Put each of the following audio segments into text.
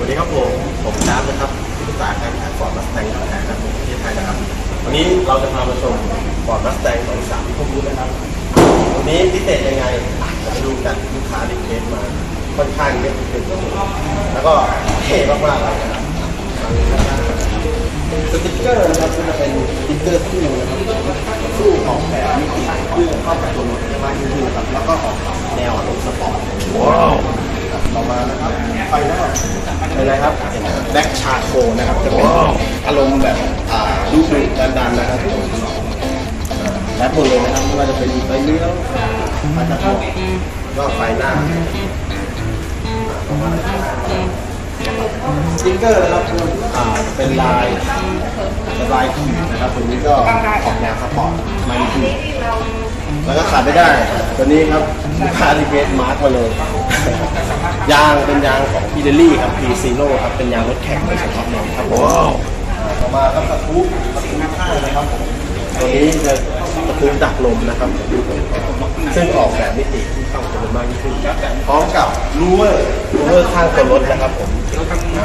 วัสดีครับผม ผมจ้านะครับที่ปรึกษาการขายฟอร์ดมัสแตงของแท้ครับผมประเทศไทยนะครับ วันนี้เราจะพามาชมฟอร์ดมัสแตง2 3ที่พวกรู้นะครับ วันนี้พิเศษยังไงไปดูกันลูกค้ารีเควสมาค่อนข้างเยอะถึงแล้วก็เท่มากๆเลยนะครับสติ๊กเกอร์นะครับจะเป็นสติ๊กเกอร์คู่นะครับคู่ออกแบบมิติเพื่อเข้ากับตัวรถมากยิ่งขึ้นนะครับแล้วก็ออกแนวอารมณ์สปอร์ตว้าว ต่อมานะครับไฟหน้าเป็นไรครับแบ็คชาโคนะครับจะเป็นอารมณ์แบบอ่าดูดุดันๆนะครับและหมดเลยนะครับไม่ว่าจะเป็นไฟเลี้ยวไฟกระจกก็ไฟหน้าสติ๊กเกอร์นะครับอ่าเป็นลายลายขีดนะครับตัวนี้ก็ออกแนวสปอร์ตมันขีด แล้วก็ขาดไม่ได้ ตัวนี้ครับลูกค้ารีเควสต์มาร์กมาเลย ยางเป็นยางของพีเดลี่ครับ P Zero ครับ เป็นยางรถแข่งโดยเฉพาะเลยครับผมต่อมาครับตะคุตะคุข้างนะครับผมตัวนี้จะตะปูดักลมนะครับ ซึ่งออกแบบมิติที่ต้องจำนวนมากยิ่งขึ้นพร้อมกับลูเวอร์ลูเวอร์ข้างตัวรถนะครับผม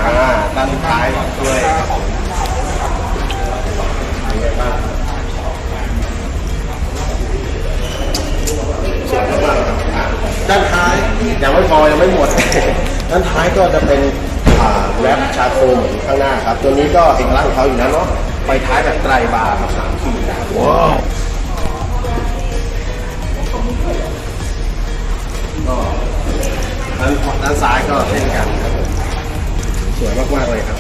อ่าด้านท้ายด้วยครับผมเป็นไงบ้าง ยังไม่พอยังไม่หมด ด้านท้ายก็จะเป็นแรปชาโคเหมือนข้างหน้าครับ ตัวนี้ก็เอกลักษณ์ของเขาอยู่แล้วเนาะไฟท้ายแบบไตรบาร์ครับสามขีดนะครับว้าวก็ด้านด้านซ้ายก็เช่นกันครับผมสวยมากๆเลยครับ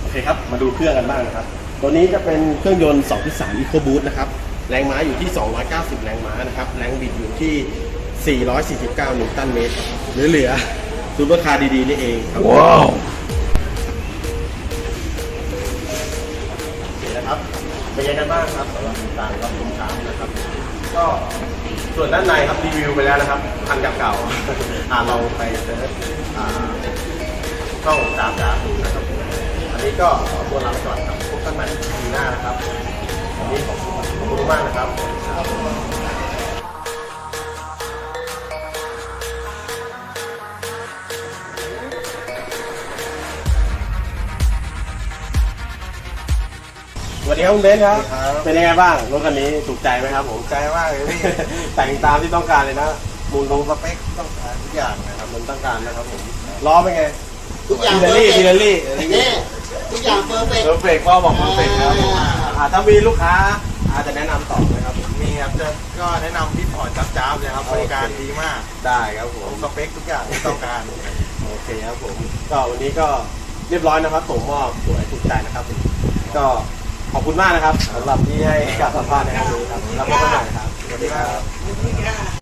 โอเคครับ มาดูเครื่องกันบ้างนะครับ ตัวนี้จะเป็นเครื่องยนต์2.3 EcoBoost นะครับ แรงม้าอยู่ที่ 290 แรงม้านะครับ แรงบิดอยู่ที่ 449 นิวตันเมตร หรือเหลือซูเปอร์คาร์ดีๆนี่เองครับว้าวนะครับเป็นยังไงบ้างครับสำหรับการรับชมช้านะครับ ก็ส่วนด้านในครับรีวิวไปแล้วนะครับคันเก่าๆอ่าเราไปเซิร์ชอ่าช่องตามดาดูนะครับ อันนี้ก็ขอตัวลาไปก่อนครับพบกันใหม่ปีหน้านะครับ วัสดีครับคุณเบนซ์ครับ เป็นยังไงบ้างรถคันนี้ถูกใจไหมครับผม ใจมากเลยพี่ แต่งตามที่ต้องการเลยนะ มูลตตรรงงสเปคต้องการทุกอย่างนะครับ มันต้องการนะครับผม ล้อเป็นไงทุกอย่างพิลลี่พิลลี่นี่ทุกอย่างเฟอร์เฟกเพอร์เฟกต์พ่อบอกเพอร์เฟกต์ครับผมอ่าถ้ามีลูกค้าอาจจะแนะนำต่อนะครับผม มีครับจะก็แนะนำพี่พอร์ตจับจ้าบเลยครับบริการดีมากได้ครับผมสเปคทุกอย่างที่ต้องการ โอเคครับผม ก็วันนี้ก็เรียบร้อยนะครับส่งมอบสวยถูกใจนะครับผมก็ ขอบคุณมากนะครับสำหรับที่ให้การสัมภาษณ์ในครั้งนี้ครับรับมากนะครับสวัสดีครับ